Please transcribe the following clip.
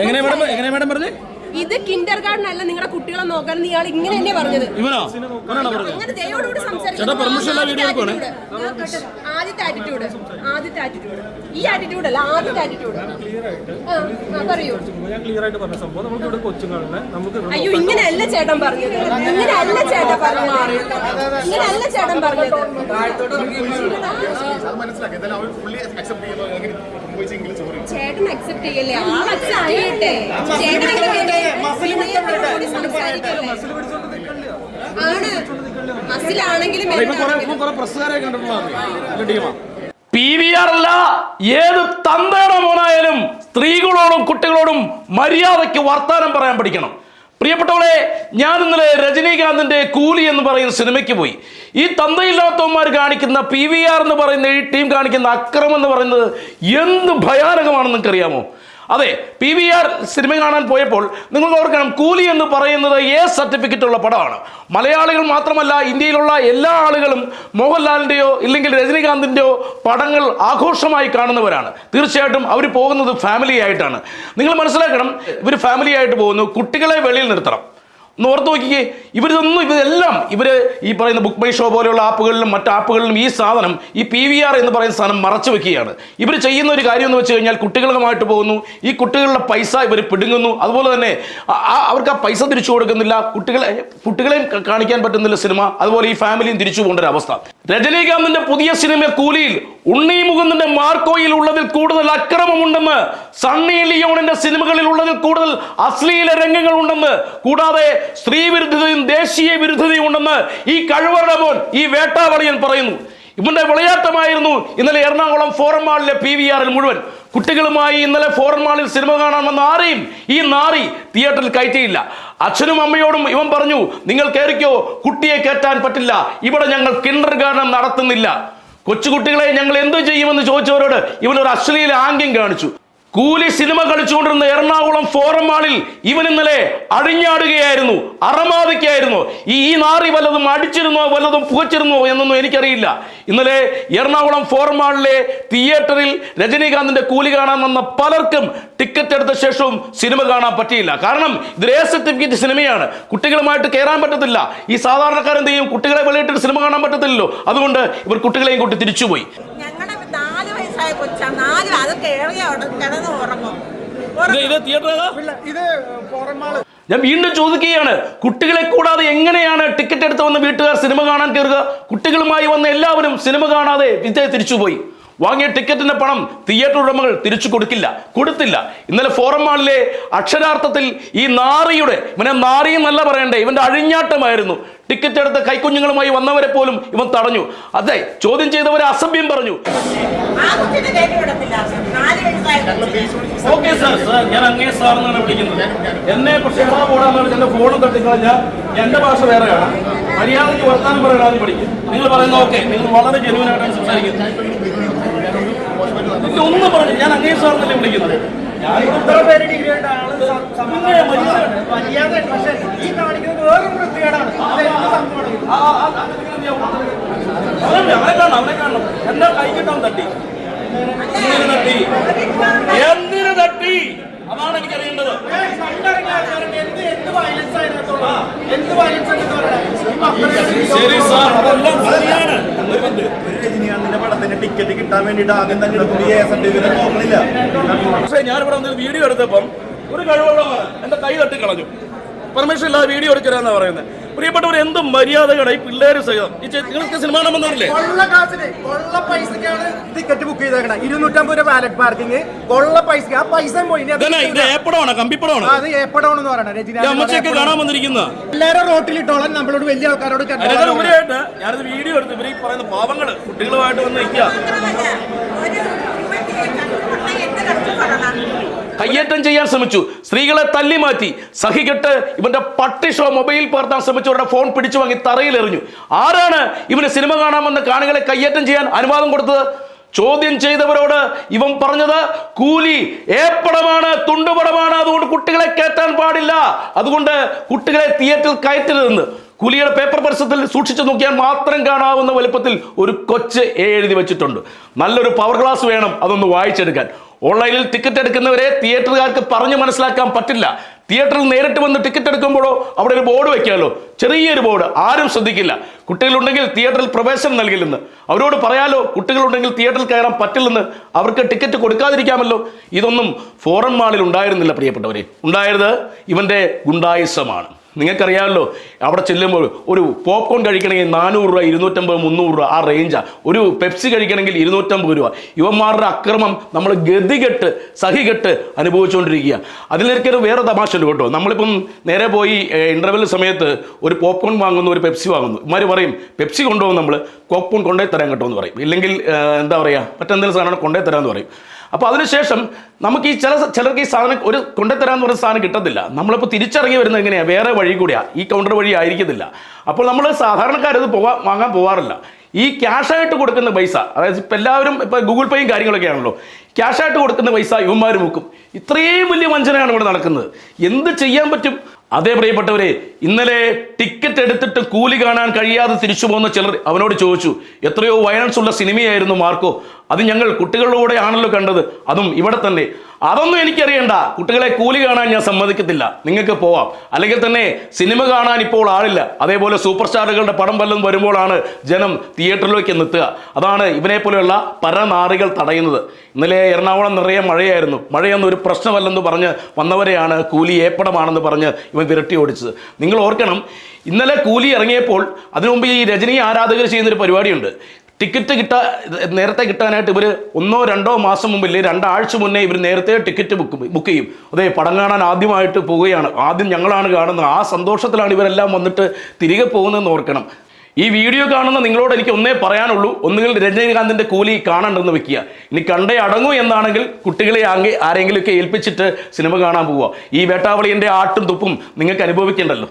എങ്ങനെ മേഡം എങ്ങനെ മേഡം പറഞ്ഞേ? ഇത് കിൻഡർ ഗാർഡൻ അല്ല നിങ്ങളുടെ കുട്ടികളെ നോക്കാൻ ഇയാൾ ഇങ്ങനെ തന്നെ പറഞ്ഞത്? അങ്ങനെ ദയോടുകൂടി. ആദ്യത്തെ ആറ്റിറ്റ്യൂഡ് ആദ്യത്തെ ആറ്റിറ്റ്യൂഡ് ഈ ആറ്റിറ്റ്യൂഡ് അല്ല ആദ്യത്തെ ആറ്റിറ്റ്യൂഡ് പറയൂ. ഞാൻ ക്ലിയർ ആയിട്ട് പറഞ്ഞ സംഭവം ഇവിടെ കൊച്ചുങ്ങളെ നമുക്ക് അയ്യോ ഇങ്ങനെ അല്ല ചേട്ടൻ പറഞ്ഞത്. ഇങ്ങനെ അല്ല ചേട്ടൻ പറഞ്ഞത്. ഇങ്ങനെ അല്ല ചേട്ടൻ പറഞ്ഞത് ചേട്ടൻ അക്സെപ്റ്റ് ചെയ്യല്ലേ? ആ അക്സെപ്റ്റ് ചെയ്യട്ടെ? ചേട്ടൻ പി വി ആർ അല്ല ഏത് തന്തയുടെ മോനായാലും സ്ത്രീകളോടും കുട്ടികളോടും മര്യാദയ്ക്ക് വർത്താനം പറയാൻ പഠിക്കണം പ്രിയപ്പെട്ടവളെ ഞാൻ ഇന്നലെ രജനീകാന്തിന്റെ കൂലി എന്ന് പറയുന്ന സിനിമയ്ക്ക് പോയി ഈ തന്തയില്ലാത്തവന്മാർ കാണിക്കുന്ന പി വി ആർ എന്ന് പറയുന്ന ഈ ടീം കാണിക്കുന്ന അക്രമം എന്ന് പറയുന്നത് എന്ത് ഭയാനകമാണെന്ന് നിങ്ങൾക്കറിയാമോ അതെ പി വി ആർ സിനിമ കാണാൻ പോയപ്പോൾ നിങ്ങൾ ഓർക്കണം കൂലി എന്ന് പറയുന്നത് എ സർട്ടിഫിക്കറ്റ് ഉള്ള പടമാണ്. മലയാളികൾ മാത്രമല്ല ഇന്ത്യയിലുള്ള എല്ലാ ആളുകളും മോഹൻലാലിന്റെയോ ഇല്ലെങ്കിൽ രജനീകാന്തിന്റെയോ പടങ്ങൾ ആഘോഷമായി കാണുന്നവരാണ്. തീർച്ചയായിട്ടും അവർ പോകുന്നത് ഫാമിലി ആയിട്ടാണ്. നിങ്ങൾ മനസ്സിലാക്കണം ഇവർ ഫാമിലി ആയിട്ട് പോകുന്നു കുട്ടികളെ വെളിയിൽ നിർത്തണം. ഒന്ന് ഓർത്ത് നോക്കിക്കേ. ഇവരിതൊന്നും ഇതെല്ലാം ഇവർ ഈ പറയുന്ന ബുക്ക് മൈ ഷോ പോലെയുള്ള ആപ്പുകളിലും മറ്റ് ആപ്പുകളിലും ഈ സാധനം ഈ പി വി ആർ എന്ന് പറയുന്ന സാധനം മറച്ചു വെക്കുകയാണ്. ഇവർ ചെയ്യുന്ന ഒരു കാര്യം എന്ന് വെച്ച് കഴിഞ്ഞാൽ കുട്ടികളുമായിട്ട് പോകുന്നു ഈ കുട്ടികളുടെ പൈസ ഇവർ പിടുങ്ങുന്നു. അതുപോലെ തന്നെ അവർക്ക് ആ പൈസ തിരിച്ചു കൊടുക്കുന്നില്ല. കുട്ടികളെ കുട്ടികളെയും കാണിക്കാൻ പറ്റുന്നില്ല സിനിമ. അതുപോലെ ഈ ഫാമിലിയും തിരിച്ചു പോകേണ്ട ഒരു അവസ്ഥ. രജനീകാന്തിന്റെ പുതിയ സിനിമ കൂലിയിൽ ഉണ്ണി മുകുന്ദന്റെ മാർക്കോയിൽ ഉള്ളതിൽ കൂടുതൽ അക്രമമുണ്ടെന്ന് സണ്ണി ലിയോണിന്റെ സിനിമകളിൽ ഉള്ളതിൽ കൂടുതൽ അശ്ലീല രംഗങ്ങൾ ഉണ്ടെന്ന് കൂടാതെ സ്ത്രീ വിരുദ്ധതയും ദേശീയ വിരുദ്ധതയും ഉണ്ടെന്ന് ഈ കഴിവറുടെ മോൻ ഈ വേട്ടാവളിയൻ പറയുന്നു. ഇവന്റെ വിളയാട്ടമായിരുന്നു ഇന്നലെ എറണാകുളം ഫോറം മാളിലെ പി വി ആറിൽ മുഴുവൻ. കുട്ടികളുമായി ഇന്നലെ ഫോറൻ മാളിൽ സിനിമ കാണാൻ വന്ന ആരെയും ഈ നാറി തിയേറ്ററിൽ കയറ്റിയില്ല. അച്ഛനും അമ്മയോടും ഇവൻ പറഞ്ഞു നിങ്ങൾ കയറിക്കോ കുട്ടിയെ കയറ്റാൻ പറ്റില്ല. ഇവിടെ ഞങ്ങൾ കിൻഡർ ഗാനം നടത്തുന്നില്ല. കൊച്ചുകുട്ടികളെ ഞങ്ങൾ എന്തു ചെയ്യുമെന്ന് ചോദിച്ചവരോട് ഇവനൊരു അശ്ലീല ആംഗ്യം കാണിച്ചു. കൂലി സിനിമ കളിച്ചുകൊണ്ടിരുന്ന എറണാകുളം ഫോറം മാളിൽ ഇവൻ ഇന്നലെ അഴിഞ്ഞാടുകയായിരുന്നു അറമാദിക്കായിരുന്നു. ഈ ഈ നാറി വല്ലതും അടിച്ചിരുന്നോ വല്ലതും പുകച്ചിരുന്നോ എന്നൊന്നും എനിക്കറിയില്ല. ഇന്നലെ എറണാകുളം ഫോറം മാളിലെ തിയേറ്ററിൽ രജനീകാന്തിന്റെ കൂലി കാണാൻ വന്ന പലർക്കും ടിക്കറ്റ് എടുത്ത ശേഷവും സിനിമ കാണാൻ പറ്റിയില്ല. കാരണം ഇത് എ സർട്ടിഫിക്കറ്റ് സിനിമയാണ്. കുട്ടികളുമായിട്ട് കയറാൻ പറ്റത്തില്ല. ഈ സാധാരണക്കാരെന്ത് ചെയ്യും? കുട്ടികളെ വെളിയിട്ടിട്ട് സിനിമ കാണാൻ പറ്റത്തില്ലല്ലോ. അതുകൊണ്ട് ഇവർ കുട്ടികളെയും കൂട്ടി തിരിച്ചുപോയി. കൊച്ചാ അത് കേറിയ അവിടെ കിടന്ന് ഉറങ്ങും. ഇത് ഇത് തിയേറ്റർ ഏതാ? ഇത് ഞാൻ വീണ്ടും ചോദിക്കുകയാണ് കുട്ടികളെ കൂടാതെ എങ്ങനെയാണ് ടിക്കറ്റ് എടുത്ത് വന്ന് വീട്ടുകാർ സിനിമ കാണാൻ കയറുക? കുട്ടികളുമായി വന്ന എല്ലാവരും സിനിമ കാണാതെ വിദ്യ തിരിച്ചുപോയി. വാങ്ങിയ ടിക്കറ്റിന്റെ പണം തിയേറ്റർ ഉടമകൾ തിരിച്ചു കൊടുക്കില്ല കൊടുത്തില്ല. ഇന്നലെ ഫോറം മാളിലെ അക്ഷരാർത്ഥത്തിൽ ഈ നാറിയുടെ ഇവനെ നാറിയെന്നല്ല പറയണ്ടേ ഇവന്റെ അഴിഞ്ഞാട്ടമായിരുന്നു. ടിക്കറ്റ് എടുത്ത കൈക്കുഞ്ഞുങ്ങളുമായി വന്നവരെ പോലും ഇവൻ തടഞ്ഞു. അതെ ചോദ്യം ചെയ്തവരെ അസഭ്യം പറഞ്ഞു. ആ. ഓക്കെ സാർ സാർ ഞാൻ അങ്ങേ സാർ എന്നാണ് വിളിക്കുന്നത്. എന്നെ പക്ഷേ പോടാന്ന് പറഞ്ഞ് എന്റെ ഫോണും തട്ടിക്കളഞ്ഞാൽ എന്റെ ഭാഷ വേറെയാണ്. മര്യാദയ്ക്ക് വർത്താനം പറയാതെ പഠിക്കും. നിങ്ങൾ പറയുന്നത് ഓക്കെ നിങ്ങൾ വളരെ ജനുവനായിട്ടാണ് സംസാരിക്കുന്നത്. എനിക്ക് ഒന്നും പറഞ്ഞു ഞാൻ അങ്ങേ സാറിനല്ലേ വിളിക്കുന്നത് ഞാൻ ഇത്ര പേര് ഡിഗ്രി ആയിട്ട് ആൾ തട്ടി സമാധാനം മര്യാദ പക്ഷെ ഈ കാണിക്കുന്നത് വേറൊരു വൃത്തികേടാണ് അതെന്ത് സംഭവമാണ് ഇത്? ആ, ആ, ആ, അവനെ അവനെ കാണണം അവനെ കാണണം എന്റെ കൈ കിട്ടാൻ തട്ടി എന്തിനു തട്ടി എന്തിനു തട്ടി അതാണ് എനിക്കറിയേണ്ടത് കണ്ടറിഞ്ഞ ആൾക്കാരുണ്ട്. എന്ത് എന്ത് വയലൻസ് അതിനകത്തുള്ള എന്ത് വയലൻസ് എന്ന് പറയുന്നത് ശരി സാർ അതെല്ലാം ശരിയാണ് ടിക്കറ്റ് കിട്ടാൻ വേണ്ടിയിട്ട് ആദ്യം തന്നെ എടുക്കുന്ന എ സർട്ടിഫിക്കറ്റ് നോക്കണില്ല പക്ഷേ ഞാനിവിടെ വന്ന് വീഡിയോ എടുത്തപ്പം ഒരു കഴിവുള്ളവർ എന്റെ കൈ തട്ടി കളഞ്ഞു പെർമിഷൻ ഇല്ലാതെ വീഡിയോ എടുക്കരുതെന്നാണ് പറയുന്നത് പ്രിയപ്പെട്ടവർ എന്ത് മര്യാദകളെ ഈ പിള്ളേര് സഹിതം. ഈ നിങ്ങൾക്ക് സിനിമ കാണാൻ വന്നവരില്ലേ കൊള്ള കാശിന് കൊള്ള പൈസക്കാണ് ടിക്കറ്റ് ബുക്ക് ചെയ്തേക്കണേ. ഇരുന്നൂറ്റമ്പത് രൂപ വാലറ്റ് പാർക്കിംഗ് കൊള്ള പൈസ ആ പൈസ പോയി. ഇനി അത് ഇതന്നെ ഇത് ഏപ്പടമാണോ കമ്പിപ്പടമാണോ. അത് ഏപ്പടമാണെന്ന് പറയണേ. ഈ അമ്മച്ചയൊക്കെ രജനി കാണാൻ വന്നിരിക്കുന്ന. എല്ലാരും റോട്ടിലിട്ടോളാൻ നമ്മളോട് വലിയ ആൾക്കാരോട് അതിനേക്കാൾ ഉപരിയായിട്ട് ഞാനിത് വീഡിയോ എടുത്ത് ഇവർ ഈ പറയുന്ന പാവങ്ങൾ കുട്ടികളുമായിട്ട് വന്ന് നിൽക്കുക മാത്രമല്ല, ഒരു പെൺകുട്ടിയെ കഷ്ടപ്പെട്ടാൽ എന്ത് കഷ്ടപ്പെടണം കയ്യേറ്റം ചെയ്യാൻ ശ്രമിച്ചു. സ്ത്രീകളെ തല്ലി മാറ്റി. സഹികെട്ട് ഇവന്റെ പട്ടിഷോ മൊബൈൽ പകർത്താൻ ശ്രമിച്ചവരുടെ ഫോൺ പിടിച്ചു വാങ്ങി തറയിൽ എറിഞ്ഞു. ആരാണ് ഇവന് സിനിമ കാണാമെന്ന് കാണികളെ കയ്യേറ്റം ചെയ്യാൻ അനുവാദം കൊടുത്തത്? ചോദ്യം ചെയ്തവരോട് ഇവൻ പറഞ്ഞത് കൂലി ഏപ്പടമാണ് തുണ്ടുപടമാണ്. അതുകൊണ്ട് കുട്ടികളെ കയറ്റാൻ പാടില്ല. അതുകൊണ്ട് കുട്ടികളെ തിയേറ്ററിൽ കയറ്റരുതെന്ന്. കൂലിയുടെ പേപ്പർ പരസ്യത്തിൽ സൂക്ഷിച്ചു നോക്കിയാൽ മാത്രം കാണാവുന്ന വലുപ്പത്തിൽ ഒരു കൊച്ച് എ എഴുതി വെച്ചിട്ടുണ്ട്. നല്ലൊരു പവർ ഗ്ലാസ് വേണം അതൊന്ന് വായിച്ചെടുക്കാൻ. ഓൺലൈനിൽ ടിക്കറ്റ് എടുക്കുന്നവരെ തിയേറ്ററുകാർക്ക് പറഞ്ഞു മനസ്സിലാക്കാൻ പറ്റില്ല. തിയേറ്ററിൽ നേരിട്ട് വന്ന് ടിക്കറ്റ് എടുക്കുമ്പോഴോ അവിടെ ഒരു ബോർഡ് വെക്കാമല്ലോ ചെറിയൊരു ബോർഡ് ആരും ശ്രദ്ധിക്കില്ല. കുട്ടികളുണ്ടെങ്കിൽ തിയേറ്ററിൽ പ്രവേശനം നൽകില്ലെന്ന്. അവരോട് പറയാലോ കുട്ടികളുണ്ടെങ്കിൽ തിയേറ്ററിൽ കയറാൻ പറ്റില്ലെന്ന്. അവർക്ക് ടിക്കറ്റ് കൊടുക്കാതിരിക്കാമല്ലോ. ഇതൊന്നും ഫോറൻ മാളിൽ ഉണ്ടായിരുന്നില്ല പ്രിയപ്പെട്ടവരെ. ഉണ്ടായത് ഇവന്റെ ഗുണ്ടായുസമാണ്. നിങ്ങൾക്കറിയാമല്ലോ അവിടെ ചെല്ലുമ്പോൾ ഒരു പോപ്കോൺ കഴിക്കണമെങ്കിൽ നാനൂറ് രൂപ ഇരുന്നൂറ്റമ്പത് മുന്നൂറ് രൂപ ആ റേഞ്ചാണ് ഒരു പെപ്സി കഴിക്കണമെങ്കിൽ ഇരുന്നൂറ്റമ്പത് രൂപ. യുവന്മാരുടെ അക്രമം നമ്മൾ ഗതികെട്ട് സഹികെട്ട് അനുഭവിച്ചുകൊണ്ടിരിക്കുക അതിലേക്കൊരു വേറെ തമാശ ഉണ്ട് കേട്ടോ. നമ്മളിപ്പം നേരെ പോയി ഇന്റർവെൽ സമയത്ത് ഒരു പോപ്കോൺ വാങ്ങുന്നു ഒരു പെപ്സി വാങ്ങുന്നു. ഇമാര് പറയും പെപ്സി കൊണ്ടുപോകും നമ്മൾ പോപ്കോൺ കൊണ്ടേ തരാൻ കേട്ടോ എന്ന് പറയും. ഇല്ലെങ്കിൽ എന്താ പറയുക മറ്റെന്തെങ്കിലും സാധനം കൊണ്ടേ തരാമെന്ന് പറയും. അപ്പോൾ അതിനുശേഷം നമുക്ക് ഈ ചില ചിലർക്ക് ഈ സാധനം ഒരു കൊണ്ടുത്തരാന്ന് പറഞ്ഞ സാധനം കിട്ടത്തില്ല. നമ്മളിപ്പോൾ തിരിച്ചിറങ്ങി വരുന്നത് എങ്ങനെയാണ് വേറെ വഴി കൂടിയാണ് ഈ കൗണ്ടർ വഴി ആയിരിക്കത്തില്ല. അപ്പോൾ നമ്മൾ സാധാരണക്കാരത് പോവാ വാങ്ങാൻ പോവാറില്ല. ഈ ക്യാഷായിട്ട് കൊടുക്കുന്ന പൈസ അതായത് ഇപ്പം എല്ലാവരും ഇപ്പം ഗൂഗിൾ പേയും കാര്യങ്ങളൊക്കെ ആണല്ലോ. ക്യാഷായിട്ട് കൊടുക്കുന്ന പൈസ ഇവന്മാർ മുക്കും ഇത്രയും വലിയ വഞ്ചനയാണ് ഇവിടെ നടക്കുന്നത്. എന്ത് ചെയ്യാൻ പറ്റും? അതേ പ്രിയപ്പെട്ടവരെ ഇന്നലെ ടിക്കറ്റ് എടുത്തിട്ട് കൂലി കാണാൻ കഴിയാതെ തിരിച്ചു പോകുന്ന ചിലർ അവനോട് ചോദിച്ചു എത്രയോ വയലൻസ് ഉള്ള സിനിമയായിരുന്നു മാർക്കോ? അത് ഞങ്ങൾ കുട്ടികളുടെ കൂടെ ആണല്ലോ കണ്ടത്. അതും ഇവിടെ തന്നെ. അതൊന്നും എനിക്കറിയണ്ട. കുട്ടികളെ കൂലി കാണാൻ ഞാൻ സമ്മതിക്കത്തില്ല. നിങ്ങൾക്ക് പോവാം. അല്ലെങ്കിൽ തന്നെ സിനിമ കാണാൻ ഇപ്പോൾ ആളില്ല. അതേപോലെ സൂപ്പർ സ്റ്റാറുകളുടെ പടം വല്ലതും വരുമ്പോഴാണ് ജനം തിയേറ്ററിലേക്ക് നിൽക്കുക അതാണ് ഇവനെ പോലെയുള്ള പരനാറികൾ തടയുന്നത്. ഇന്നലെ എറണാകുളം നിറയെ മഴയായിരുന്നു. മഴയൊന്നും ഒരു പ്രശ്നമല്ലെന്ന് പറഞ്ഞ് വന്നവരെയാണ് കൂലി ഏപ്പടമാണെന്ന് പറഞ്ഞ് ഇവൻ വിരട്ടി ഓടിച്ചത്. നിങ്ങൾ ഓർക്കണം ഇന്നലെ കൂലി ഇറങ്ങിയപ്പോൾ അതിനു മുമ്പ് ഈ രജനി ആരാധകർ ചെയ്യുന്നൊരു പരിപാടിയുണ്ട്. ടിക്കറ്റ് കിട്ട നേരത്തെ കിട്ടാനായിട്ട് ഇവർ ഒന്നോ രണ്ടോ മാസം മുമ്പ് ഇല്ലേ രണ്ടാഴ്ച മുന്നേ ഇവർ നേരത്തെ ടിക്കറ്റ് ബുക്ക് ബുക്ക് ചെയ്യും. അതെ പടം കാണാൻ ആദ്യമായിട്ട് പോവുകയാണ്. ആദ്യം ഞങ്ങളാണ് കാണുന്നത്. ആ സന്തോഷത്തിലാണ് ഇവരെല്ലാം വന്നിട്ട് തിരികെ പോകുന്നതെന്ന് ഓർക്കണം. ഈ വീഡിയോ കാണുന്ന നിങ്ങളോട് എനിക്ക് ഒന്നേ പറയാനുള്ളൂ. ഒന്നുകിൽ രജനീകാന്തിന്റെ കൂലി കാണണ്ടെന്ന് വെക്കുക. ഇനി കണ്ടേ അടങ്ങൂ എന്നാണെങ്കിൽ കുട്ടികളെ ആകെ ആരെങ്കിലുമൊക്കെ ഏൽപ്പിച്ചിട്ട് സിനിമ കാണാൻ പോവുക. ഈ വേട്ടാവളിന്റെ ആട്ടും തുപ്പും നിങ്ങൾക്ക് അനുഭവിക്കേണ്ടല്ലോ.